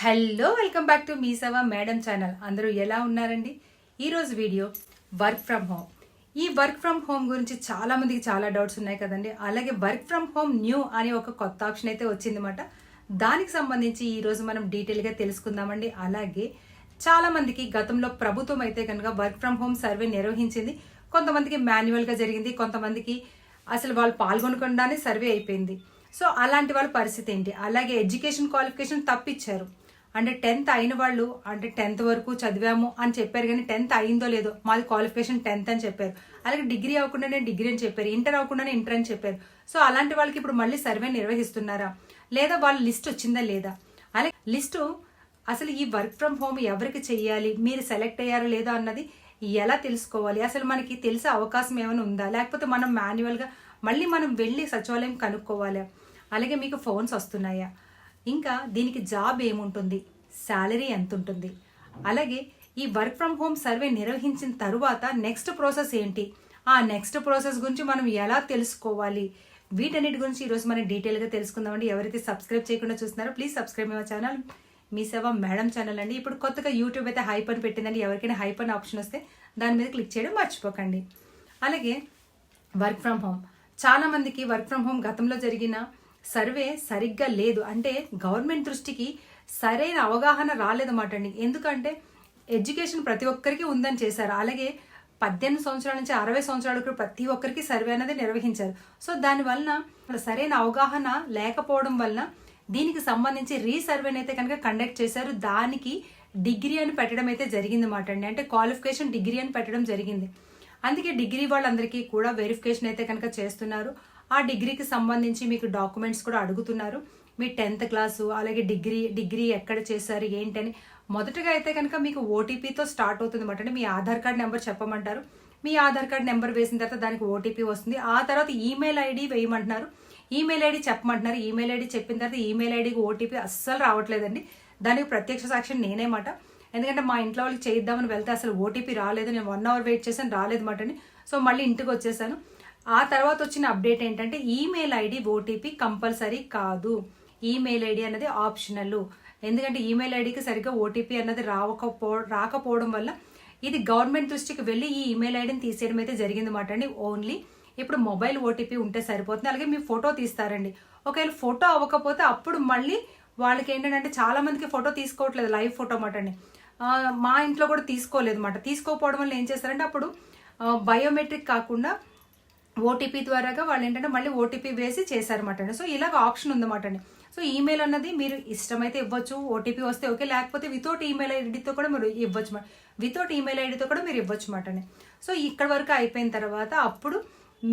Hello welcome back to Mee Seva madam channel. అందరూ ఎలా ఉన్నారండి? ఈరోజు వీడియో వర్క్ ఫ్రమ్ హోమ్. ఈ వర్క్ ఫ్రమ్ హోమ్ గురించి చాలామందికి చాలా డౌట్స్ ఉన్నాయి కదండి. అలాగే వర్క్ ఫ్రమ్ హోమ్ న్యూ అనే ఒక కొత్త ఆప్షన్ అయితే వచ్చిందన్నమాట. దానికి సంబంధించి ఈరోజు మనం డీటెయిల్గా తెలుసుకుందామండి. అలాగే చాలామందికి గతంలో ప్రభుత్వం అయితే కనుక వర్క్ ఫ్రమ్ హోమ్ సర్వే నిర్వహించింది. కొంతమందికి మాన్యువల్గా జరిగింది. కొంతమందికి అసలు వాళ్ళు పాల్గొనకుండానే సర్వే అయిపోయింది. సో అలాంటి వాళ్ళ పరిస్థితి ఏంటి? అలాగే ఎడ్యుకేషన్ క్వాలిఫికేషన్ తప్పిచ్చారు. అంటే టెన్త్ అయిన వాళ్ళు అంటే టెన్త్ వరకు చదివాము అని చెప్పారు కానీ టెన్త్ అయిందో లేదో మాది క్వాలిఫికేషన్ టెన్త్ అని చెప్పారు. అలాగే డిగ్రీ అవ్వకుండానే డిగ్రీ అని చెప్పారు ఇంటర్ అవ్వకుండానే ఇంటర్ అని చెప్పారు. సో అలాంటి వాళ్ళకి ఇప్పుడు మళ్ళీ సర్వే నిర్వహిస్తున్నారా? లేదా వాళ్ళ లిస్ట్ వచ్చిందా లేదా? అలాగే లిస్టు అసలు ఈ వర్క్ ఫ్రమ్ హోమ్ ఎవరికి చెయ్యాలి? మీరు సెలెక్ట్ అయ్యారో లేదా అన్నది ఎలా తెలుసుకోవాలి? అసలు మనకి తెలిసే అవకాశం ఏమైనా ఉందా? లేకపోతే మనం మాన్యువల్గా మళ్ళీ మనం వెళ్ళి సచివాలయం కనుక్కోవాలి? అలాగే మీకు ఫోన్స్ వస్తున్నాయా? ఇంకా దీనికి జాబ్ ఏముంటుంది? శాలరీ ఎంత ఉంటుంది అలాగే ఈ వర్క్ ఫ్రమ్ హోమ్ సర్వే నిర్వహించిన తరువాత నెక్స్ట్ ప్రాసెస్ ఏంటి? ఆ నెక్స్ట్ ప్రాసెస్ గురించి మనం ఎలా తెలుసుకోవాలి? వీటన్నిటి గురించి ఈరోజు మనం డీటెయిల్గా తెలుసుకుందామండి. ఎవరైతే సబ్స్క్రైబ్ చేయకుండా చూస్తున్నారో please subscribe my channel. Mee Seva madam channel అండి. ఇప్పుడు కొత్తగా యూట్యూబ్ అయితే హైప్ అని పెట్టిందండి. ఎవరికైనా హైప్ అని ఆప్షన్ వస్తే దాని మీద క్లిక్ చేయడం మర్చిపోకండి. అలాగే వర్క్ ఫ్రమ్ హోమ్. చాలా మందికి వర్క్ ఫ్రమ్ హోమ్ గతంలో జరిగిన సర్వే సరిగ్గా లేదు. అంటే గవర్నమెంట్ దృష్టికి సరైన అవగాహన రాలేదన్నమాట అండి. ఎందుకంటే ఎడ్యుకేషన్ ప్రతి ఒక్కరికి ఉందని చేశారు. అలాగే పద్దెనిమిది సంవత్సరాల నుంచి అరవై సంవత్సరాల వరకు ప్రతి ఒక్కరికి సర్వే అనేది నిర్వహించారు. సో దాని వలన సరైన అవగాహన లేకపోవడం వలన దీనికి సంబంధించి రీసర్వేని అయితే కనుక కండక్ట్ చేశారు. దానికి డిగ్రీ అని పెట్టడం అయితే జరిగింది మాట అండి. అంటే క్వాలిఫికేషన్ డిగ్రీ అని పెట్టడం జరిగింది. అందుకే డిగ్రీ వాళ్ళందరికీ కూడా వెరిఫికేషన్ అయితే కనుక చేస్తున్నారు. ఆ డిగ్రీకి సంబంధించి మీకు డాక్యుమెంట్స్ కూడా అడుగుతున్నారు. మీ టెన్త్ క్లాసు అలాగే డిగ్రీ డిగ్రీ ఎక్కడ చేశారు ఏంటని. మొదటగా అయితే కనుక మీకు ఓటీపీతో స్టార్ట్ అవుతుంది అనమాట అంటే మీ ఆధార్ కార్డ్ నెంబర్ చెప్పమంటారు. మీ ఆధార్ కార్డ్ నెంబర్ వేసిన తర్వాత దానికి ఓటీపీ వస్తుంది. ఆ తర్వాత ఈమెయిల్ ఐడి వేయమంటున్నారు. ఈమెయిల్ ఐడి చెప్పమంటున్నారు. ఈమెయిల్ ఐడి చెప్పిన తర్వాత ఈమెయిల్ ఐడికి ఓటీపీ అస్సలు రావట్లేదండి. దానికి ప్రత్యక్ష సాక్ష్యం నేనేమాట. ఎందుకంటే మా ఇంట్లో వాళ్ళకి చేయిద్దామని వెళ్తే అసలు ఓటీపీ రాలేదు. నేను వన్ అవర్ వెయిట్ చేశాను రాలేదు మాట అండి. సో మళ్ళీ ఇంటికి వచ్చేసాను. ఆ తర్వాత వచ్చిన అప్డేట్ ఏంటంటే ఈమెయిల్ ఐడి ఓటీపీ కంపల్సరీ కాదు. ఈమెయిల్ ఐడి అనేది ఆప్షనల్. ఎందుకంటే ఈమెయిల్ ఐడికి సరిగ్గా ఓటీపీ అన్నది రావకపో రాకపోవడం వల్ల ఇది గవర్నమెంట్ దృష్టికి వెళ్ళి ఈ ఈమెయిల్ ఐడిని తీసేయడం అయితే జరిగింది మాట అండి. ఓన్లీ ఇప్పుడు మొబైల్ ఓటీపీ ఉంటే సరిపోతుంది. అలాగే మీ ఫోటో తీస్తారండి. ఒకవేళ ఫోటో అవ్వకపోతే అప్పుడు మళ్ళీ వాళ్ళకి ఏంటంటే చాలా మందికి ఫోటో తీసుకోవట్లేదు లైవ్ ఫోటో మాట అండి. మా ఇంట్లో కూడా తీసుకోలేదు మాట తీసుకోకపోవడం వల్ల ఏం చేస్తారంటే అప్పుడు బయోమెట్రిక్ కాకుండా ఓటీపీ ద్వారాగా వాళ్ళు ఏంటంటే మళ్ళీ ఓటీపీ వేసి చేశారన్నమాట అండి. సో ఇలాగ ఆప్షన్ ఉందన్నమాట అండి. సో ఈమెయిల్ అన్నది మీరు ఇష్టమైతే ఇవ్వచ్చు ఓటీపీ వస్తే ఓకే లేకపోతే వితౌట్ ఈమెయిల్ ఐడితో కూడా మీరు ఇవ్వచ్చు వితౌట్ ఈమెయిల్ ఐడితో కూడా మీరు ఇవ్వచ్చు మాట అండి. సో ఇక్కడ వరకు అయిపోయిన తర్వాత అప్పుడు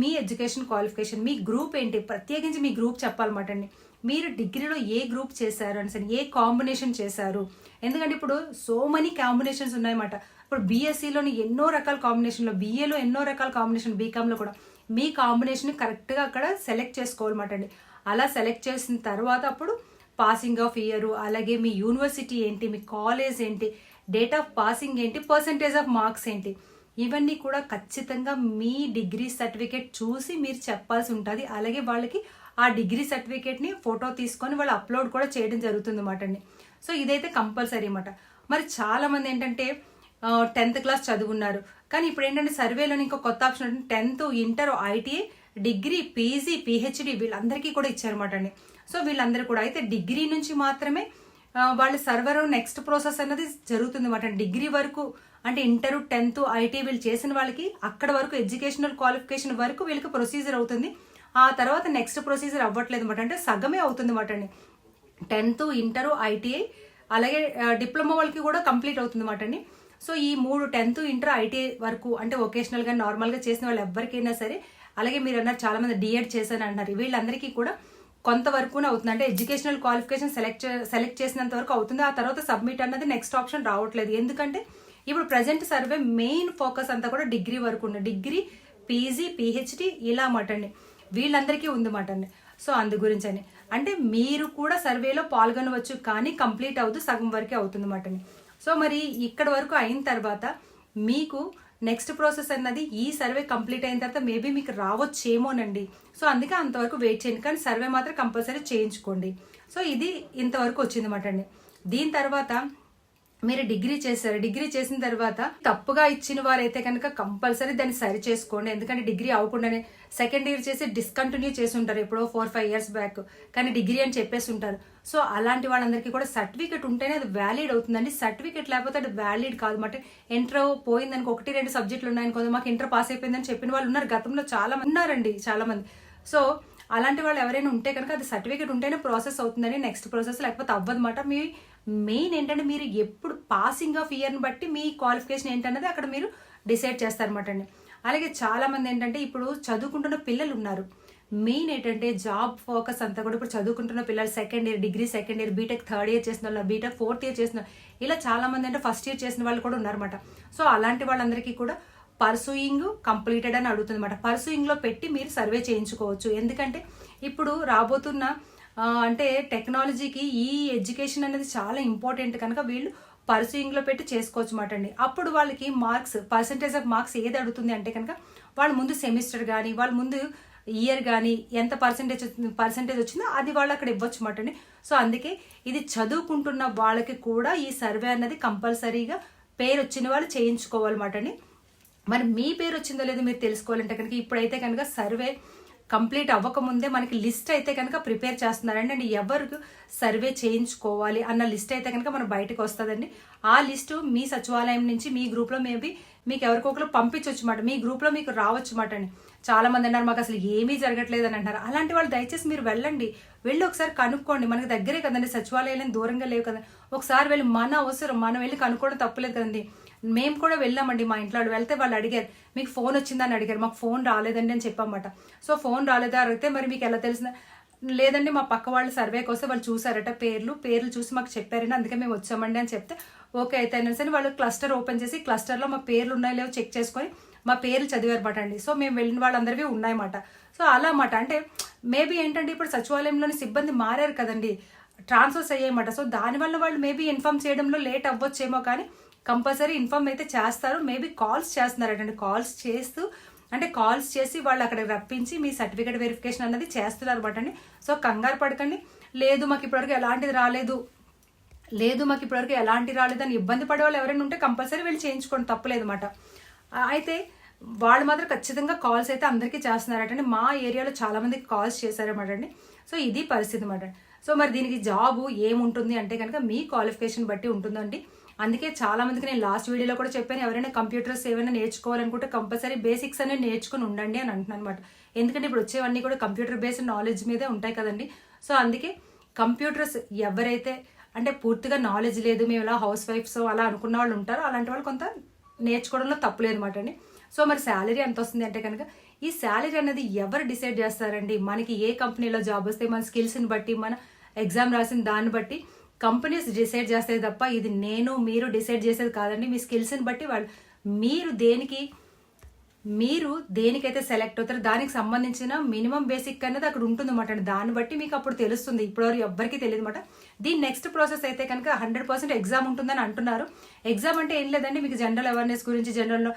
మీ ఎడ్యుకేషన్ క్వాలిఫికేషన్ మీ గ్రూప్ ఏంటి? ప్రత్యేకించి మీ గ్రూప్ చెప్పాలన్నమాట అండి. మీరు డిగ్రీలో ఏ గ్రూప్ చేశారు అని సరే ఏ కాంబినేషన్ చేశారు? ఎందుకంటే ఇప్పుడు సో మెనీ కాంబినేషన్స్ ఉన్నాయన్నమాట. ఇప్పుడు బీఎస్సీలోని ఎన్నో రకాల కాంబినేషన్లో బీఏలో ఎన్నో రకాల కాంబినేషన్ బీకామ్లో కూడా. మీ కాంబినేషన్ కరెక్ట్గా అక్కడ సెలెక్ట్ చేసుకోవాలన్నమాట అండి. అలా సెలెక్ట్ చేసిన తర్వాత అప్పుడు పాసింగ్ ఆఫ్ ఇయర్ అలాగే మీ యూనివర్సిటీ ఏంటి మీ కాలేజ్ ఏంటి డేట్ ఆఫ్ పాసింగ్ ఏంటి పర్సంటేజ్ ఆఫ్ మార్క్స్ ఏంటి ఇవన్నీ కూడా ఖచ్చితంగా మీ డిగ్రీ సర్టిఫికేట్ చూసి మీరు చెప్పాల్సి ఉంటుంది. అలాగే వాళ్ళకి ఆ డిగ్రీ సర్టిఫికేట్ని ఫోటో తీసుకొని వాళ్ళు అప్లోడ్ కూడా చేయడం జరుగుతుంది అన్నమాట అండి. సో ఇదైతే కంపల్సరీ అనమాట మరి చాలామంది ఏంటంటే టెన్త్ క్లాస్ చదువున్నారు కానీ ఇప్పుడు ఏంటంటే సర్వేలో ఇంకో కొత్త ఆప్షన్ అంటే tenth inter ITI degree PG PhD వీళ్ళందరికీ కూడా ఇచ్చారన్నమాట అండి. సో వీళ్ళందరూ కూడా అయితే డిగ్రీ నుంచి మాత్రమే వాళ్ళు వాళ్ళ సర్వర్ నెక్స్ట్ ప్రాసెస్ అన్నది జరుగుతుంది అన్నమాట డిగ్రీ వరకు అంటే ఇంటర్ టెన్త్ ఐటీ వీళ్ళు చేసిన వాళ్ళకి అక్కడ వరకు ఎడ్యుకేషనల్ క్వాలిఫికేషన్ వరకు వీళ్ళకి ప్రొసీజర్ అవుతుంది. ఆ తర్వాత నెక్స్ట్ ప్రొసీజర్ అవ్వట్లేదు అనమాట అంటే సగమే అవుతుంది అనమాట అండి టెన్త్ ఇంటర్ ఐటీఐ అలాగే డిప్లొమా వాళ్ళకి కూడా కంప్లీట్ అవుతుంది అనమాట అండి. సో ఈ మూడు టెన్త్ ఇంటర్ ఐటీ వరకు అంటే ఒకేషనల్గా నార్మల్గా చేసిన వాళ్ళు ఎవరికైనా సరే అలాగే మీరు అన్నారు చాలా మంది డిఎడ్ చేశాను అంటున్నారు వీళ్ళందరికీ కూడా కొంతవరకునే అవుతుంది. అంటే ఎడ్యుకేషనల్ క్వాలిఫికేషన్ సెలెక్ట్ సెలెక్ట్ చేసినంత వరకు అవుతుంది. ఆ తర్వాత సబ్మిట్ అన్నది నెక్స్ట్ ఆప్షన్ రావట్లేదు. ఎందుకంటే ఇప్పుడు ప్రజెంట్ సర్వే మెయిన్ ఫోకస్ అంతా కూడా డిగ్రీ వరకు ఉంది. డిగ్రీ పీజీ పిహెచ్డి ఇలా మటండి. వీళ్ళందరికీ ఉంది మటండి. సో అందు గురించి అని అంటే మీరు కూడా సర్వేలో పాల్గొనవచ్చు కానీ కంప్లీట్ అవుతూ సగం వరకే అవుతుంది మటండి. సో మరి ఇక్కడ వరకు అయిన తర్వాత మీకు నెక్స్ట్ ప్రాసెస్ అన్నది ఈ సర్వే కంప్లీట్ అయిన తర్వాత మేబీ మీకు రావచ్చేమోనండి. సో అందుకే అంతవరకు వెయిట్ చేయండి. కానీ సర్వే మాత్రం కంపల్సరీ చేయించుకోండి. సో ఇది ఇంతవరకు వచ్చిందన్నమాట అండి. దీని తర్వాత మీరు డిగ్రీ చేశారు. డిగ్రీ చేసిన తర్వాత తప్పుగా ఇచ్చిన వారైతే కనుక కంపల్సరీ దాన్ని సరి చేసుకోండి. ఎందుకంటే డిగ్రీ అవ్వకుండానే సెకండ్ ఇయర్ చేసి డిస్కంటిన్యూ చేసి ఉంటారు. ఎప్పుడో ఫోర్ ఫైవ్ ఇయర్స్ బ్యాక్ కానీ డిగ్రీ అని చెప్పేసి ఉంటారు. సో అలాంటి వాళ్ళందరికీ కూడా సర్టిఫికేట్ ఉంటేనే అది వ్యాలిడ్ అవుతుందండి. సర్టిఫికేట్ లేకపోతే అది వ్యాలిడ్ కాదు. మాట ఇంటర్ పోయిందనుకో ఒకటి రెండు సబ్జెక్టులు ఉన్నాయని కొంత మాకు ఇంటర్ పాస్ అయిపోయిందని చెప్పిన వాళ్ళు ఉన్నారు. గతంలో చాలా మంది ఉన్నారండి చాలా మంది. సో అలాంటి వాళ్ళు ఎవరైనా ఉంటే కనుక అది సర్టిఫికేట్ ఉంటేనే ప్రాసెస్ అవుతుందని నెక్స్ట్ ప్రాసెస్ లేకపోతే అవ్వదన్నమాట మీ మెయిన్ ఏంటంటే మీరు ఎప్పుడు పాసింగ్ ఆఫ్ ఇయర్ని బట్టి మీ క్వాలిఫికేషన్ ఏంటన్నది అక్కడ మీరు డిసైడ్ చేస్తారన్నమాట అండి. అలాగే చాలామంది ఏంటంటే ఇప్పుడు చదువుకుంటున్న పిల్లలు ఉన్నారు. మెయిన్ ఏంటంటే జాబ్ ఫోకస్ అంతా కూడా ఇప్పుడు చదువుకుంటున్న పిల్లలు second year degree second year BTech third year చేసిన వాళ్ళు బీటెక్ ఫోర్త్ ఇయర్ చేసిన వాళ్ళు, ఇలా చాలామంది అంటే ఫస్ట్ ఇయర్ చేసిన వాళ్ళు కూడా ఉన్నారన్నమాట. సో అలాంటి వాళ్ళందరికీ కూడా పర్సూయింగ్ కంప్లీటెడ్ అని అడుగుతుంది అనమాట పర్సూయింగ్లో పెట్టి మీరు సర్వే చేయించుకోవచ్చు. ఎందుకంటే ఇప్పుడు రాబోతున్న అంటే టెక్నాలజీకి ఈ ఎడ్యుకేషన్ అనేది చాలా ఇంపార్టెంట్ కనుక వీళ్ళు పర్సూయింగ్లో పెట్టి చేసుకోవచ్చు మాట అండి. అప్పుడు వాళ్ళకి మార్క్స్ పర్సంటేజ్ ఆఫ్ మార్క్స్ ఏది అడుగుతుంది అంటే కనుక వాళ్ళ ముందు సెమిస్టర్ కానీ వాళ్ళ ముందు ఇయర్ కానీ ఎంత పర్సంటేజ్ పర్సంటేజ్ వచ్చిందో అది వాళ్ళు అక్కడ ఇవ్వచ్చు మాట అండి. సో అందుకే ఇది చదువుకుంటున్న వాళ్ళకి కూడా ఈ సర్వే అన్నది కంపల్సరీగా పేరు వచ్చిన వాళ్ళు చేయించుకోవాలన్నమాట అండి. మరి మీ పేరు వచ్చిందో లేదో మీరు తెలుసుకోవాలంటే కనుక ఇప్పుడైతే కనుక సర్వే కంప్లీట్ అవ్వకముందే మనకి లిస్ట్ అయితే కనుక ప్రిపేర్ చేస్తున్నారండి. అండ్ ఎవరు సర్వే చేయించుకోవాలి అన్న లిస్ట్ అయితే కనుక మనం బయటకు వస్తుందండి. ఆ లిస్టు మీ సచివాలయం నుంచి మీ గ్రూప్లో మేబీ మీకు ఎవరికొకరు పంపించవచ్చు మాట మీ గ్రూప్లో మీకు రావచ్చు మాట అండి. చాలా మంది అన్నారు మాకు అసలు ఏమీ జరగట్లేదు అని అంటారు అలాంటి వాళ్ళు దయచేసి మీరు వెళ్ళండి. వెళ్ళి ఒకసారి కనుక్కోండి. మనకి దగ్గరే కదండి సచివాలయాలు దూరంగా లేవు కదా. ఒకసారి వెళ్ళి మన అవసరం మనం వెళ్ళి కనుక్కోవడం తప్పలేదు కదండి. మేము కూడా వెళ్ళామండి మా ఇంట్లో వెళ్తే వాళ్ళు అడిగారు మీకు ఫోన్ వచ్చిందని అడిగారు. మాకు ఫోన్ రాలేదండి అని చెప్పామట సో ఫోన్ రాలేదా అడిగితే మరి మీకు ఎలా తెలిసిన లేదండి మా పక్క వాళ్ళు సర్వేకి వస్తే వాళ్ళు చూసారట పేర్లు. పేర్లు చూసి మాకు చెప్పారండి అందుకే మేము వచ్చామండి అని చెప్తే ఓకే అయితే అయినా సరే వాళ్ళు క్లస్టర్ ఓపెన్ చేసి క్లస్టర్లో మా పేర్లు ఉన్నాయో లేవో చెక్ చేసుకొని మా పేర్లు చదివారన్నమాట అండి. సో మేము వెళ్ళిన వాళ్ళందరివి ఉన్నాయన్నమాట. సో అలా అన్నమాట. అంటే మేబీ ఏంటంటే ఇప్పుడు సచివాలయంలోని సిబ్బంది మారారు కదండి ట్రాన్స్ఫర్స్ అయ్యాయన్నమాట. సో దానివల్ల వాళ్ళు మేబీ ఇన్ఫామ్ చేయడంలో లేట్ అవ్వచ్చేమో కానీ కంపల్సరీ ఇన్ఫామ్ అయితే చేస్తారు. Maybe calls చేస్తున్నారటండి. కాల్స్ చేస్తూ అంటే కాల్స్ చేసి వాళ్ళు అక్కడ రప్పించి మీ సర్టిఫికేట్ వెరిఫికేషన్ అన్నది చేస్తున్నారు అనమాట అండి సో కంగారు పడకండి. లేదు మాకు ఇప్పటివరకు ఎలాంటిది రాలేదు. లేదు మాకు ఇప్పటివరకు ఎలాంటి రాలేదని ఇబ్బంది పడే వాళ్ళు ఎవరైనా ఉంటే కంపల్సరీ వెళ్ళి చేయించుకోండి. తప్పలేదు అనమాట అయితే వాళ్ళు మాత్రం ఖచ్చితంగా కాల్స్ అయితే అందరికీ చేస్తున్నారటండి. మా ఏరియాలో చాలామందికి కాల్స్ చేశారన్నమాట అండి. సో ఇది పరిస్థితి అనమాట సో మరి దీనికి జాబు ఏముంటుంది అంటే కనుక మీ క్వాలిఫికేషన్ బట్టి ఉంటుందండి. అందుకే చాలా మందికి నేను లాస్ట్ వీడియోలో కూడా చెప్పాను ఎవరైనా కంప్యూటర్స్ ఏమైనా నేర్చుకోవాలనుకుంటే కంపల్సరీ బేసిక్స్ అనేవి నేర్చుకుని ఉండండి అని అంటున్నాను అనమాట ఎందుకంటే ఇప్పుడు వచ్చేవన్నీ కూడా కంప్యూటర్ బేస్డ్ నాలెడ్జ్ మీదే ఉంటాయి కదండి. సో అందుకే కంప్యూటర్స్ ఎవరైతే అంటే పూర్తిగా నాలెడ్జ్ లేదు మేము ఇలా హౌస్ వైఫ్స్ అలా అనుకున్న వాళ్ళు ఉంటారో అలాంటి వాళ్ళు కొంత నేర్చుకోవడంలో తప్పులేదు అనమాట అండి. సో మరి శాలరీ ఎంత వస్తుంది అంటే కనుక ఈ శాలరీ అనేది ఎవరు డిసైడ్ చేస్తారండి? మనకి ఏ కంపెనీలో జాబ్ వస్తే మన స్కిల్స్ని బట్టి మన ఎగ్జామ్ రాసిన దాన్ని బట్టి కంపెనీస్ డిసైడ్ చేస్తాయి తప్ప ఇది నేను మీరు డిసైడ్ చేసేది కాదండి. మీ స్కిల్స్ని బట్టి వాళ్ళు మీరు దేనికి మీరు దేనికైతే సెలెక్ట్ అవుతారో దానికి సంబంధించిన మినిమం బేసిక్ అనేది అక్కడ ఉంటుంది అనమాట దాన్ని బట్టి మీకు అప్పుడు తెలుస్తుంది. ఇప్పటివరకు ఎవ్వరికి తెలియదు అనమాట దీని నెక్స్ట్ ప్రాసెస్ అయితే కనుక హండ్రెడ్ పర్సెంట్ ఎగ్జామ్ ఉంటుందని అంటున్నారు. ఎగ్జామ్ అంటే ఏం లేదండి మీకు జనరల్ అవేర్నెస్ గురించి జనరల్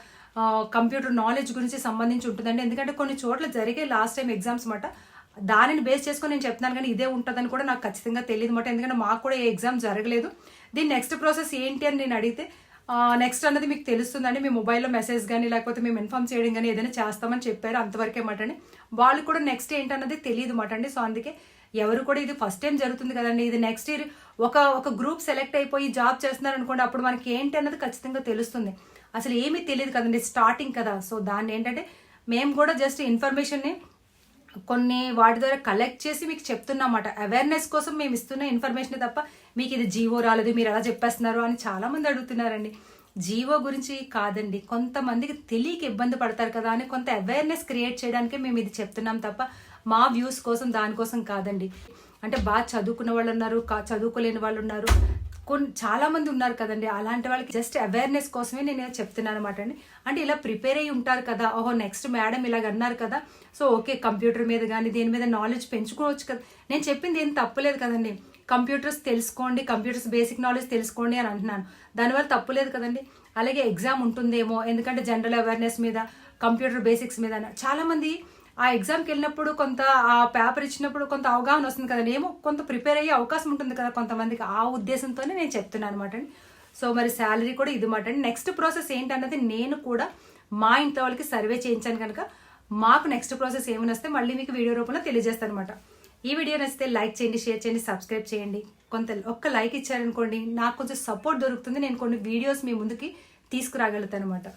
కంప్యూటర్ నాలెడ్జ్ గురించి సంబంధించి ఉంటుందండి. ఎందుకంటే కొన్ని చోట్ల జరిగే లాస్ట్ టైం ఎగ్జామ్స్ అన్నమాట. దానిని బేస్ చేసుకొని నేను చెప్తున్నాను కానీ ఇదే ఉంటుందని కూడా నాకు ఖచ్చితంగా తెలియదు మాట ఎందుకంటే మాకు కూడా ఏ ఎగ్జామ్ జరగలేదు. దీని నెక్స్ట్ ప్రాసెస్ ఏంటి అని నేను అడిగితే నెక్స్ట్ అన్నది మీకు తెలుస్తుందండి. మీ మొబైల్లో మెసేజ్ కానీ లేకపోతే మేము ఇన్ఫామ్ చేయడం కానీ ఏదైనా చేస్తామని చెప్పారు అంతవరకే మాట అండి. వాళ్ళు కూడా నెక్స్ట్ ఏంటన్నది తెలియదు మాట అండి. సో అందుకే ఎవరు కూడా ఇది ఫస్ట్ టైం జరుగుతుంది కదండి. ఇది నెక్స్ట్ ఇయర్ ఒక ఒక గ్రూప్ సెలెక్ట్ అయిపోయి జాబ్ చేస్తున్నారు అనుకోండి అప్పుడు మనకి ఏంటి అన్నది ఖచ్చితంగా తెలుస్తుంది. అసలు ఏమీ తెలియదు కదండి. స్టార్టింగ్ కదా. సో దాన్ని ఏంటంటే మేము కూడా జస్ట్ ఇన్ఫర్మేషన్ని కొన్ని వాటి ద్వారా కలెక్ట్ చేసి మీకు చెప్తున్నామాట. అవేర్నెస్ కోసం మేము ఇస్తున్న ఇన్ఫర్మేషన్ తప్ప మీకు ఇది జీవో రాలేదు మీరు ఎలా చెప్పేస్తున్నారు అని చాలామంది అడుగుతున్నారండి. జీవో గురించి కాదండి కొంతమందికి తెలియక ఇబ్బంది పడతారు కదా అని కొంత అవేర్నెస్ క్రియేట్ చేయడానికే మేము ఇది చెప్తున్నాం తప్ప మా వ్యూస్ కోసం దానికోసం కాదండి. అంటే బాగా చదువుకున్న వాళ్ళు ఉన్నారు కా- చదువుకోలేని వాళ్ళు ఉన్నారు కొన్ని చాలా మంది ఉన్నారు కదండి. అలాంటి వాళ్ళకి జస్ట్ అవేర్నెస్ కోసమే నేను చెప్తున్నాను అనమాట అండి. అంటే ఇలా ప్రిపేర్ అయ్యి ఉంటారు కదా. ఓహో నెక్స్ట్ మేడం ఇలాగ అన్నారు కదా. సో ఓకే కంప్యూటర్ మీద కానీ దీని మీద నాలెడ్జ్ పెంచుకోవచ్చు కదా. నేను చెప్పింది ఏం తప్పులేదు కదండి. కంప్యూటర్స్ తెలుసుకోండి కంప్యూటర్స్ బేసిక్ నాలెడ్జ్ తెలుసుకోండి అని అంటున్నాను. దానివల్ల తప్పులేదు కదండి. అలాగే ఎగ్జామ్ ఉంటుందేమో. ఎందుకంటే జనరల్ అవేర్నెస్ మీద కంప్యూటర్ బేసిక్స్ మీద చాలా మంది ఆ ఎగ్జామ్కి వెళ్ళినప్పుడు కొంత ఆ పేపర్ ఇచ్చినప్పుడు కొంత అవగాహన వస్తుంది కదా. ఏమో కొంత ప్రిపేర్ అయ్యే అవకాశం ఉంటుంది కదా కొంతమందికి. ఆ ఉద్దేశంతోనే నేను చెప్తున్నాను అనమాట అండి సో మరి శాలరీ కూడా ఇది మాట. అండి నెక్స్ట్ ప్రాసెస్ ఏంటన్నది నేను కూడా మా ఇంట్లో వాళ్ళకి సర్వే చేయించాను కనుక మాకు నెక్స్ట్ ప్రాసెస్ ఏమైనా వస్తే మళ్ళీ మీకు వీడియో రూపంలో తెలియజేస్తాను అనమాట ఈ వీడియో నచ్చితే లైక్ చేయండి షేర్ చేయండి సబ్స్క్రైబ్ చేయండి. కొంత ఒక్క లైక్ ఇచ్చారనుకోండి నాకు కొంచెం సపోర్ట్ దొరుకుతుంది. నేను కొన్ని వీడియోస్ మీ ముందుకి తీసుకురాగలుగుతాను అనమాట